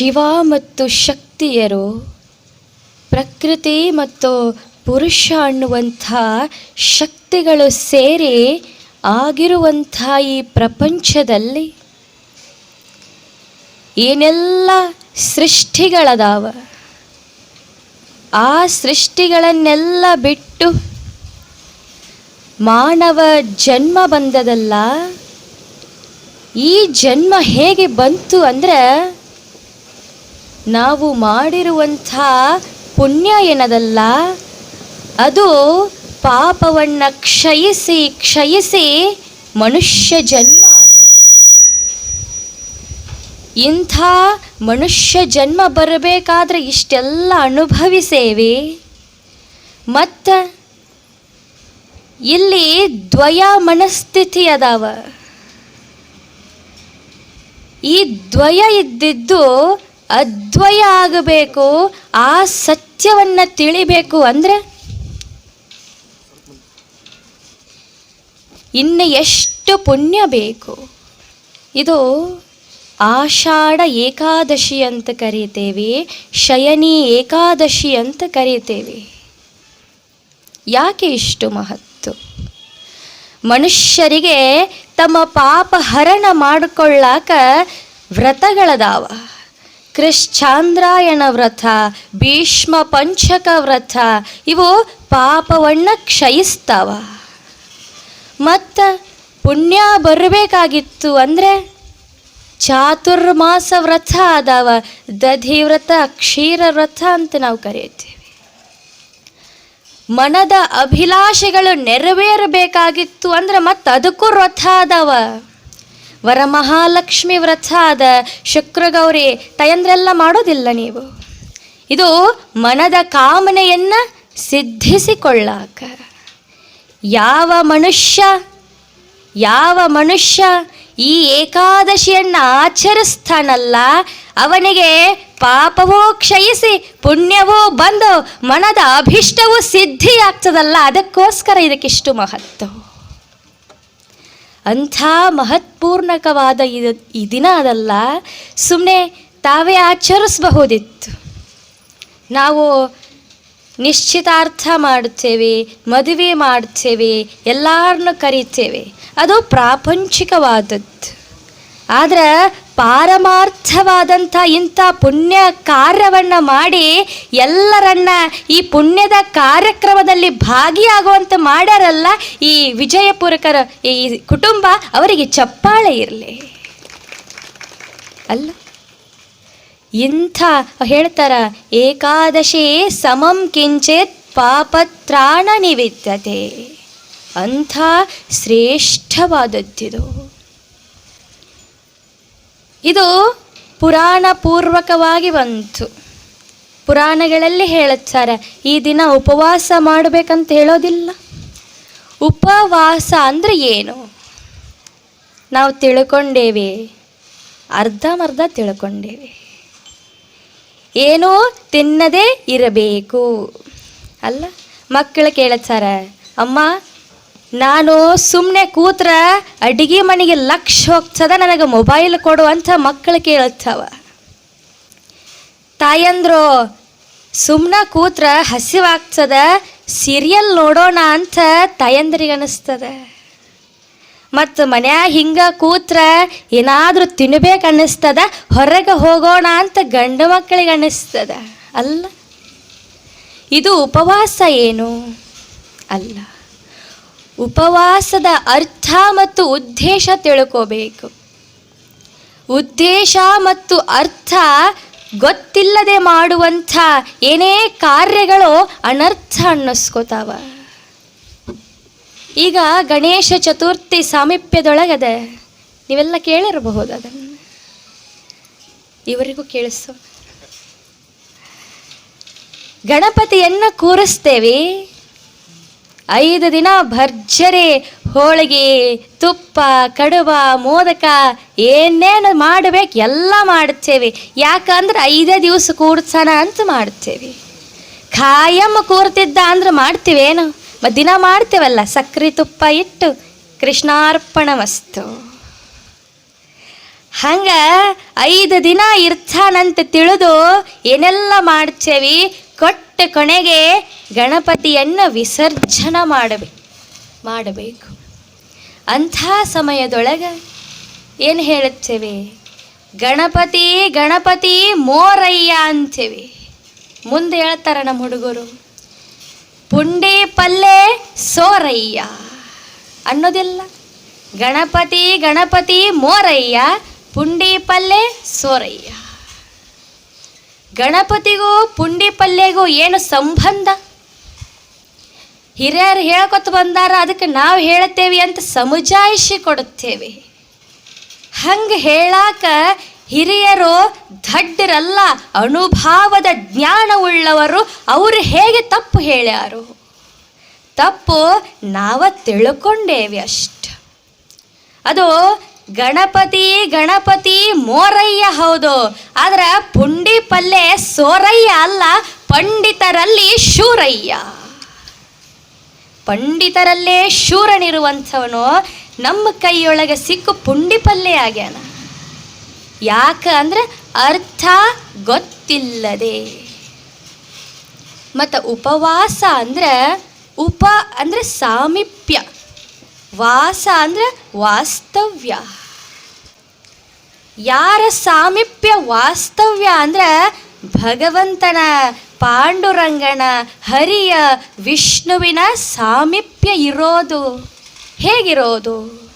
ಶಿವ ಮತ್ತು ಶಕ್ತಿಯರು ಪ್ರಕೃತಿ ಮತ್ತು ಪುರುಷ ಅನ್ನುವಂಥ ಶಕ್ತಿಗಳು ಸೇರಿ ಆಗಿರುವಂಥ ಈ ಪ್ರಪಂಚದಲ್ಲಿ ಏನೆಲ್ಲ ಸೃಷ್ಟಿಗಳದಾವ? ಆ ಸೃಷ್ಟಿಗಳನ್ನೆಲ್ಲ ಬಿಟ್ಟು ಮಾನವ ಜನ್ಮ ಬಂದದಲ್ಲ, ಈ ಜನ್ಮ ಹೇಗೆ ಬಂತು ಅಂದ್ರೆ ನಾವು ಮಾಡಿರುವಂಥ ಪುಣ್ಯ ಏನದಲ್ಲ? ಅದು ಪಾಪವನ್ನು ಕ್ಷಯಿಸಿ ಕ್ಷಯಿಸಿ ಮನುಷ್ಯ ಜನ್ಮ ಆಗ್ಯದ. ಇಂಥ ಮನುಷ್ಯ ಜನ್ಮ ಬರಬೇಕಾದ್ರೆ ಇಷ್ಟೆಲ್ಲ ಅನುಭವಿಸೇವೆ. ಮತ್ತು ಇಲ್ಲಿ ದ್ವಯ ಮನಸ್ಥಿತಿ ಅದಾವ. ಈ ದ್ವಯ ಇದ್ದಿದ್ದು ಅದ್ವಯ ಆಗಬೇಕು ಆ ಸತ್ಯವನ್ನ ತಿಳಿಬೇಕು ಅಂದ್ರೆ ಇನ್ನು ಎಷ್ಟು ಪುಣ್ಯ ಬೇಕು? ಇದು ಆಷಾಢ ಏಕಾದಶಿ ಅಂತ ಕರೀತೇವೆ, ಶಯನಿ ಏಕಾದಶಿ ಅಂತ ಕರೀತೇವೆ. ಯಾಕೆ ಇಷ್ಟು ಮಹತ್ತು? ಮನುಷ್ಯರಿಗೆ ತಮ್ಮ ಪಾಪ ಹರಣ ಮಾಡಿಕೊಳ್ಳಾಕ ವ್ರತಗಳದಾವ. ಕೃಶ್ಚಾಂದ್ರಾಯಣ ವ್ರತ ಭೀಷ್ಮ ಪಂಚಕ ವ್ರತ ಇವು ಪಾಪವನ್ನು ಕ್ಷಯಿಸ್ತಾವ. ಮತ್ತು ಪುಣ್ಯ ಬರಬೇಕಾಗಿತ್ತು ಅಂದರೆ ಚಾತುರ್ಮಾಸ ವ್ರತ ಅದಾವ ದಧಿ ವ್ರತ ಕ್ಷೀರ ವ್ರತ ಅಂತ ನಾವು ಕರೀತೀವಿ ಮನದ ಅಭಿಲಾಷೆಗಳು ನೆರವೇರಬೇಕಾಗಿತ್ತು ಅಂದ್ರೆ ಮತ್ತೆ ಅದಕ್ಕೂ ವ್ರತ ಅದಾವ ವರಮಹಾಲಕ್ಷ್ಮಿ ವ್ರತ ಅದ ಶುಕ್ರಗೌರಿ, ತಯಂದ್ರೆಲ್ಲ ಮಾಡೋದಿಲ್ಲ ನೀವು. ಇದು ಮನದ ಕಾಮನೆಯನ್ನ ಸಿದ್ಧಿಸಿಕೊಳ್ಳಾಕ. ಯಾವ ಮನುಷ್ಯ ಯಾವ ಮನುಷ್ಯ ಈ ಏಕಾದಶಿಯನ್ನು ಆಚರಿಸ್ತಾನಲ್ಲ, ಅವನಿಗೆ ಪಾಪವೂ ಕ್ಷಯಿಸಿ ಪುಣ್ಯವೋ ಬಂದು ಮನದ ಅಭಿಷ್ಟವೂ ಸಿದ್ಧಿಯಾಗ್ತದಲ್ಲ, ಅದಕ್ಕೋಸ್ಕರ ಇದಕ್ಕಿಷ್ಟು ಮಹತ್ವ. ಅಂಥ ಮಹತ್ಪೂರ್ಣಕವಾದ ಇದು ಈ ದಿನ ಅದಲ್ಲ. ಸುಮ್ಮನೆ ತಾವೇ ಆಚರಿಸಬಹುದಿತ್ತು. ನಾವು ನಿಶ್ಚಿತಾರ್ಥ ಮಾಡ್ತೇವೆ ಮದುವೆ ಮಾಡ್ತೇವೆ ಎಲ್ಲರನ್ನು ಕರಿತೇವೆ. ಅದು ಪ್ರಾಪಂಚಿಕವಾದದ್ದು. ಆದ್ರೆ ಪಾರಮಾರ್ಥವಾದಂಥ ಇಂಥ ಪುಣ್ಯ ಕಾರ್ಯವನ್ನು ಮಾಡಿ ಎಲ್ಲರನ್ನ ಈ ಪುಣ್ಯದ ಕಾರ್ಯಕ್ರಮದಲ್ಲಿ ಭಾಗಿಯಾಗುವಂತೆ ಮಾಡ್ಯಾರಲ್ಲ ಈ ವಿಜಯಪುರಕರ ಈ ಕುಟುಂಬ, ಅವರಿಗೆ ಚಪ್ಪಾಳೆ ಇರಲಿ. ಅಲ್ಲ? ಇಂಥ ಹೇಳ್ತಾರ, ಏಕಾದಶಿ ಸಮಂ ಕಿಂಚಿತ್ ಪಾಪತ್ರಾಣ ನಿವಿದ್ಯತೆ ಅಂಥ ಶ್ರೇಷ್ಠವಾದದ್ದಿದು. ಇದು ಪುರಾಣ ಪೂರ್ವಕವಾಗಿ ಬಂತು. ಪುರಾಣಗಳಲ್ಲಿ ಹೇಳುತ್ತಾರೆ, ಈ ದಿನ ಉಪವಾಸ ಮಾಡಬೇಕಂತ ಹೇಳೋದಿಲ್ಲ. ಉಪವಾಸ ಅಂದರೆ ಏನು? ನಾವು ತಿಳ್ಕೊಂಡೇವೆ, ಅರ್ಧಮರ್ಧ ತಿಳ್ಕೊಂಡೇವೆ. ಏನೋ ತಿನ್ನದೇ ಇರಬೇಕು. ಅಲ್ಲ, ಮಕ್ಕಳು ಕೇಳುತ್ತಾರೆ, ಅಮ್ಮ ನಾನು ಸುಮ್ಮನೆ ಕೂತ್ರ ಅಡಿಗೆ ಮನೆಗೆ ಲಕ್ಷ ಹೋಗ್ತದ, ನನಗೆ ಮೊಬೈಲ್ ಕೊಡು ಅಂತ ಮಕ್ಕಳು ಕೇಳುತ್ತವ ತಾಯಂದ್ರು ಸುಮ್ಮನೆ ಕೂತ್ರ ಹಸಿವಾಗ್ತದ ಸೀರಿಯಲ್ ನೋಡೋಣ ಅಂತ ತಾಯಂದ್ರಿಗೆ ಅನಿಸ್ತದ. ಮತ್ತು ಮನ್ಯಾಗ ಹಿಂಗೆ ಕೂತ್ರ ಏನಾದರೂ ತಿನ್ಬೇಕು ಅನ್ನಿಸ್ತದ, ಹೊರಗೆ ಹೋಗೋಣ ಅಂತ ಗಂಡು ಮಕ್ಕಳಿಗೆ ಅನ್ನಿಸ್ತದ. ಅಲ್ಲ, ಇದು ಉಪವಾಸ ಏನು? ಅಲ್ಲ. ಉಪವಾಸದ ಅರ್ಥ ಮತ್ತು ಉದ್ದೇಶ ತಿಳ್ಕೋಬೇಕು. ಉದ್ದೇಶ ಮತ್ತು ಅರ್ಥ ಗೊತ್ತಿಲ್ಲದೆ ಮಾಡುವಂಥ ಏನೇ ಕಾರ್ಯಗಳು ಅನರ್ಥ ಅನ್ನಿಸ್ಕೋತಾವ. ಈಗ ಗಣೇಶ ಚತುರ್ಥಿ ಸಾಮೀಪ್ಯದೊಳಗದೆ ನೀವೆಲ್ಲ ಕೇಳಿರಬಹುದು ಅದನ್ನು. ಇವರಿಗೂ ಕೇಳಿಸೋ. ಗಣಪತಿಯನ್ನು ಕೂರಿಸ್ತೇವೆ. ಐದು ದಿನ ಭರ್ಜರಿ ಹೋಳಿಗೆ, ತುಪ್ಪ, ಕಡುಬ, ಮೋದಕ, ಏನೇನು ಮಾಡಬೇಕು ಎಲ್ಲ ಮಾಡ್ತೇವೆ ಯಾಕಂದ್ರೆ ಐದೇ ದಿವಸ ಕೂಡ್ಸೋಣ ಅಂತ ಮಾಡ್ತೇವೆ ಖಾಯಂ ಕೂರ್ತಿದ್ದ ಅಂದ್ರೆ ಮಾಡ್ತೀವೇನು? ಮತ್ತು ದಿನ ಮಾಡ್ತೇವಲ್ಲ ಸಕ್ಕರೆ ತುಪ್ಪ ಇಟ್ಟು ಕೃಷ್ಣಾರ್ಪಣ ವಸ್ತು. ಹಂಗ ಐದು ದಿನ ಇರ್ತಾನಂತ ತಿಳಿದು ಏನೆಲ್ಲ ಮಾಡ್ತೇವಿ? ಕೊಟ್ಟ ಕೊನೆಗೆ ಗಣಪತಿಯನ್ನು ವಿಸರ್ಜನ ಮಾಡಬೇಕು ಮಾಡಬೇಕು. ಅಂಥ ಸಮಯದೊಳಗೆ ಏನು ಹೇಳುತ್ತೇವೆ? ಗಣಪತಿ ಗಣಪತಿ ಮೋರಯ್ಯ ಅಂತೇವೆ. ಮುಂದೆ ಹೇಳ್ತಾರೆ ನಮ್ಮ ಹುಡುಗರು, ಪುಂಡಿ ಪಲ್ಲೆ ಸೋರಯ್ಯ ಅನ್ನೋದಿಲ್ಲ. ಗಣಪತಿ ಗಣಪತಿ ಮೋರಯ್ಯ, ಪುಂಡಿ ಪಲ್ಲೆ ಸೋರಯ್ಯ. ಗಣಪತಿಗೂ ಪುಂಡಿ ಪಲ್ಯಗೂ ಏನು ಸಂಬಂಧ? ಹಿರಿಯರು ಹೇಳ್ಕೊತ ಬಂದಾರ, ಅದಕ್ಕೆ ನಾವು ಹೇಳುತ್ತೇವೆ ಅಂತ ಸಮಜಾಯಿಷಿ ಕೊಡುತ್ತೇವೆ. ಹಂಗೆ ಹೇಳಾಕ ಹಿರಿಯರು ದಡ್ಡರಲ್ಲ, ಅನುಭಾವದ ಜ್ಞಾನವುಳ್ಳವರು, ಅವರು ಹೇಗೆ ತಪ್ಪು ಹೇಳ್ಯಾರು? ತಪ್ಪು ನಾವ ತಿಳ್ಕೊಂಡೇವಿ ಅಷ್ಟ. ಅದು ಗಣಪತಿ ಗಣಪತಿ ಮೋರಯ್ಯ ಹೌದು. ಆದ್ರೆ ಪುಂಡಿ ಪಲ್ಲೆ ಸೋರಯ್ಯ ಅಲ್ಲ, ಪಂಡಿತರಲ್ಲಿ ಶೂರಯ್ಯ. ಪಂಡಿತರಲ್ಲೇ ಶೂರನಿರುವಂಥವನು ನಮ್ಮ ಕೈಯೊಳಗೆ ಸಿಕ್ಕು ಪುಂಡಿ ಪಲ್ಲೆ ಆಗ್ಯಾನ. ಯಾಕ ಅಂದ್ರೆ ಅರ್ಥ ಗೊತ್ತಿಲ್ಲದೆ. ಮತ್ತು ಉಪವಾಸ ಅಂದ್ರೆ ಉಪ ಅಂದ್ರೆ ಸಾಮೀಪ್ಯ. ವಾಸ ಅಂದ್ರೆ ವಾಸ್ತವ್ಯ. ಯಾರ ಸಾಮೀಪ್ಯ ವಾಸ್ತವ್ಯ ಅಂದ್ರೆ ಭಗವಂತನ, ಪಾಂಡುರಂಗನ, ಹರಿಯ, ವಿಷ್ಣುವಿನ ಸಾಮೀಪ್ಯ ಇರೋದು. ಹೇಗಿರೋದು?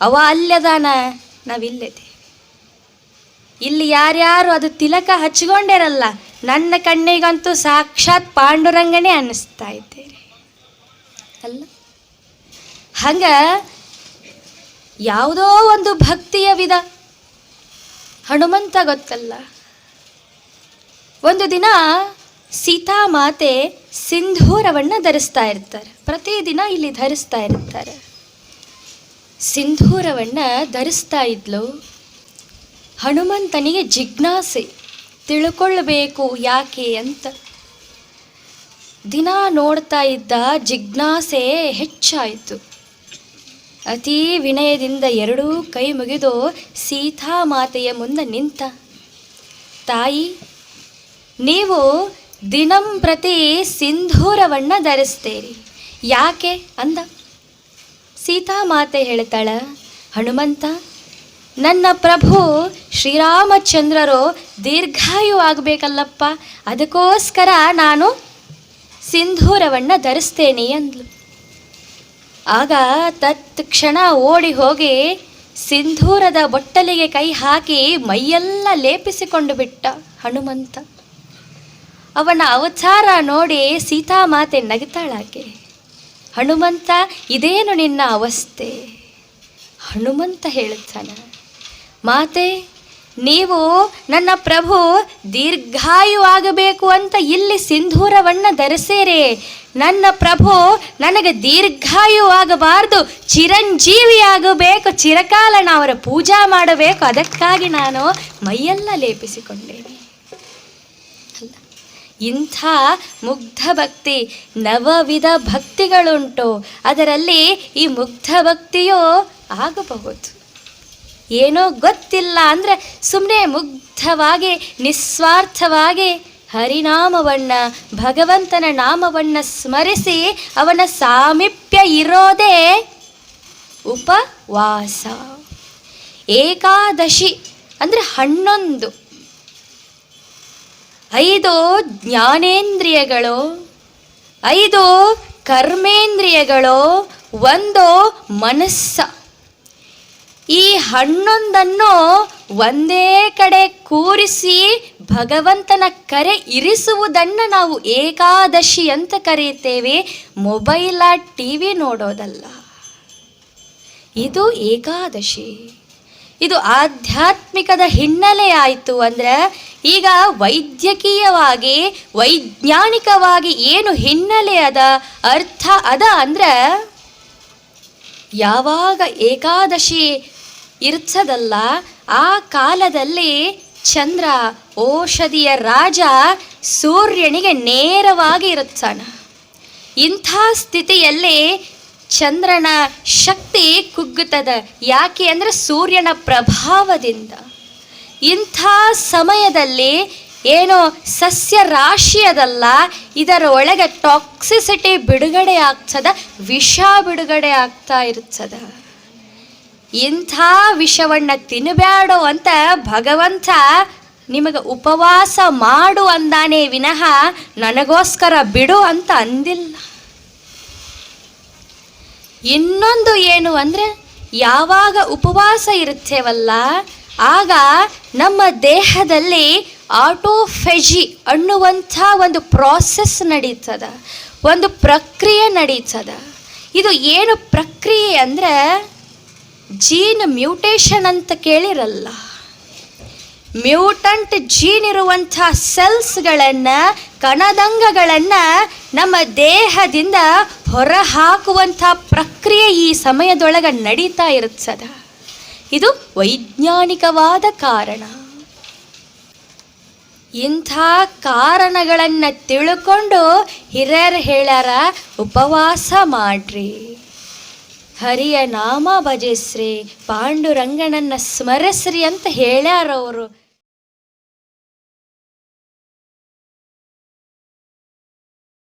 ಅವ ಅಲ್ಲದಾನ? ನಾವಿಲ್ಲದೆ. ಇಲ್ಲಿ ಯಾರ್ಯಾರು ಅದು ತಿಲಕ ಹಚ್ಕೊಂಡಿರಲ್ಲ ನನ್ನ ಕಣ್ಣಿಗಂತೂ ಸಾಕ್ಷಾತ್ ಪಾಂಡುರಂಗನೇ ಅನ್ನಿಸ್ತಾ ಇದ್ದೇನೆ. ಅಲ್ಲ? ಹಂಗ ಯಾವುದೋ ಒಂದು ಭಕ್ತಿಯ ವಿಧ. ಹನುಮಂತ ಗೊತ್ತಲ್ಲ. ಒಂದು ದಿನ ಸೀತಾ ಮಾತೆ ಸಿಂಧೂರವನ್ನು ಧರಿಸ್ತಾ ಇರ್ತಾರೆ. ಪ್ರತಿದಿನ ಇಲ್ಲಿ ಧರಿಸ್ತಾ ಇರ್ತಾರೆ. ಸಿಂಧೂರವನ್ನು ಧರಿಸ್ತಾ ಇದ್ಲು. ಹನುಮಂತನಿಗೆ ಜಿಜ್ಞಾಸೆ, ತಿಳ್ಕೊಳ್ಬೇಕು ಯಾಕೆ ಅಂತ. ದಿನ ನೋಡ್ತಾ ಇದ್ದ ಜಿಜ್ಞಾಸೆ ಹೆಚ್ಚಾಯಿತು. ಅತೀ ವಿನಯದಿಂದ ಎರಡೂ ಕೈ ಮುಗಿದು ಸೀತಾಮಾತೆಯ ಮುಂದೆ ನಿಂತ. ತಾಯಿ, ನೀವು ದಿನಂಪ್ರತಿ ಸಿಂಧೂರವನ್ನು ಧರಿಸ್ತೀರಿ. ಯಾಕೆ ಅಂದ. ಸೀತಾ ಮಾತೆ ಹೇಳ್ತಾಳ, ಹನುಮಂತ, ನನ್ನ ಪ್ರಭು ಶ್ರೀರಾಮಚಂದ್ರರು ದೀರ್ಘಾಯು ಆಗಬೇಕಲ್ಲಪ್ಪ, ಅದಕ್ಕೋಸ್ಕರ ನಾನು ಸಿಂಧೂರವನ್ನು ಧರಿಸ್ತೇನೆ ಅಂದ್ಲು. ಆಗ ತತ್ಕ್ಷಣ ಓಡಿ ಹೋಗಿ ಸಿಂಧೂರದ ಬೊಟ್ಟಲಿಗೆ ಕೈ ಹಾಕಿ ಮೈಯೆಲ್ಲ ಲೇಪಿಸಿಕೊಂಡು ಬಿಟ್ಟ ಹನುಮಂತ. ಅವನ ಅವತಾರ ನೋಡಿ ಸೀತಾಮಾತೆ ನಗಿತಾಳಾಕೆ. ಹನುಮಂತ, ಇದೇನು ನಿನ್ನ ಅವಸ್ಥೆ? ಹನುಮಂತ ಹೇಳುತ್ತಾನೆ, ಮಾತೆ, ನೀವು ನನ್ನ ಪ್ರಭು ದೀರ್ಘಾಯು ಆಗಬೇಕು ಅಂತ ಇಲ್ಲಿ ಸಿಂಧೂರವನ್ನು ಧರಿಸಿರಿ. ನನ್ನ ಪ್ರಭು, ನನಗೆ ದೀರ್ಘಾಯು ಚಿರಂಜೀವಿಯಾಗಬೇಕು ಚಿರಕಾಲ ಅವರ ಪೂಜಾ ಮಾಡಬೇಕು, ಅದಕ್ಕಾಗಿ ನಾನು ಮೈಯೆಲ್ಲ ಲೇಪಿಸಿಕೊಂಡೇನೆ. ಅಲ್ಲ, ಇಂಥ ಮುಗ್ಧ ಭಕ್ತಿ, ನವವಿಧ ಭಕ್ತಿಗಳುಂಟು, ಅದರಲ್ಲಿ ಈ ಮುಗ್ಧ ಭಕ್ತಿಯೂ ಆಗಬಹುದು. ಏನೋ ಗೊತ್ತಿಲ್ಲ ಅಂದರೆ ಸುಮ್ಮನೆ ಮುಗ್ಧವಾಗಿ, ನಿಸ್ವಾರ್ಥವಾಗಿ ಹರಿನಾಮವನ್ನು, ಭಗವಂತನ ನಾಮವನ್ನು ಸ್ಮರಿಸಿ ಅವನ ಸಾಮೀಪ್ಯ ಇರೋದೇ ಉಪವಾಸ. ಏಕಾದಶಿ ಅಂದರೆ ಹನ್ನೊಂದು. ಐದು ಜ್ಞಾನೇಂದ್ರಿಯಗಳು, ಐದು ಕರ್ಮೇಂದ್ರಿಯಗಳು, ಒಂದು ಮನಸ್ಸ. ಈ ಹಣ್ಣೊಂದನ್ನು ಒಂದೇ ಕಡೆ ಕೂರಿಸಿ ಭಗವಂತನ ಕರೆ ಇರಿಸುವುದನ್ನು ನಾವು ಏಕಾದಶಿ ಅಂತ ಕರೆಯುತ್ತೇವೆ. ಮೊಬೈಲ ಟಿ ವಿ ನೋಡೋದಲ್ಲ. ಇದು ಏಕಾದಶಿ. ಇದು ಆಧ್ಯಾತ್ಮಿಕದ ಹಿನ್ನೆಲೆ ಆಯಿತು ಅಂದರೆ ಈಗ ವೈದ್ಯಕೀಯವಾಗಿ, ವೈಜ್ಞಾನಿಕವಾಗಿ ಏನು ಹಿನ್ನೆಲೆ ಅದ, ಅರ್ಥ ಅದ ಅಂದ್ರೆ ಯಾವಾಗ ಏಕಾದಶಿ ಇರ್ತದಲ್ಲ ಆ ಕಾಲದಲ್ಲಿ ಚಂದ್ರ ಔಷಧಿಯ ರಾಜ ಸೂರ್ಯನಿಗೆ ನೇರವಾಗಿ ಇರುತ್ತಾನ. ಇಂಥ ಸ್ಥಿತಿಯಲ್ಲಿ ಚಂದ್ರನ ಶಕ್ತಿ ಕುಗ್ಗುತ್ತದ. ಯಾಕೆ ಅಂದರೆ ಸೂರ್ಯನ ಪ್ರಭಾವದಿಂದ. ಇಂಥ ಸಮಯದಲ್ಲಿ ಏನೋ ಸಸ್ಯ ರಾಶಿಯದಲ್ಲ, ಇದರ ಒಳಗೆ ಟಾಕ್ಸಿಸಿಟಿ ಬಿಡುಗಡೆ ಆಗ್ತದ, ವಿಷ ಬಿಡುಗಡೆ ಆಗ್ತಾ ಇರ್ತದ. ಇಂಥ ವಿಷವನ್ನ ತಿನ್ನಬ್ಯಾಡು ಅಂತ ಭಗವಂತ ನಿಮಗೆ ಉಪವಾಸ ಮಾಡು ಅಂದಾನೆ ವಿನಃ ನನಗೋಸ್ಕರ ಬಿಡು ಅಂತ ಅಂದಿಲ್ಲ. ಇನ್ನೊಂದು ಏನು ಅಂದರೆ, ಯಾವಾಗ ಉಪವಾಸ ಇರುತ್ತೇವಲ್ಲ, ಆಗ ನಮ್ಮ ದೇಹದಲ್ಲಿ ಆಟೋಫೆಜಿ ಅನ್ನುವಂಥ ಒಂದು ಪ್ರಾಸೆಸ್ ನಡೀತದ, ಒಂದು ಪ್ರಕ್ರಿಯೆ ನಡೀತದ. ಇದು ಏನು ಪ್ರಕ್ರಿಯೆ ಅಂದರೆ ಜೀನ್ ಮ್ಯೂಟೇಷನ್ ಅಂತ ಕೇಳಿರಲ್ಲ. ಮ್ಯೂಟಂಟ್ ಜೀನ್ ಇರುವಂಥ ಸೆಲ್ಸ್ಗಳನ್ನು ಕಣದಂಗಗಳನ್ನು ನಮ್ಮ ದೇಹದಿಂದ ಹೊರಹಾಕುವಂಥ ಪ್ರಕ್ರಿಯೆ ಈ ಸಮಯದೊಳಗೆ ನಡೀತಾ ಇರುತ್ತದೆ. ಇದು ವೈಜ್ಞಾನಿಕವಾದ ಕಾರಣ. ಇಂಥ ಕಾರಣಗಳನ್ನು ತಿಳ್ಕೊಂಡು ಹಿರಿಯರು ಹೇಳ್ಯಾರ, ಉಪವಾಸ ಮಾಡ್ರಿ. ಹರಿಯ ನಾಮ ಭಜಿಸ್ರಿ, ಪಾಂಡುರಂಗನನ್ನು ಸ್ಮರಿಸ್ರಿ ಅಂತ ಹೇಳ್ಯಾರ ಅವರು.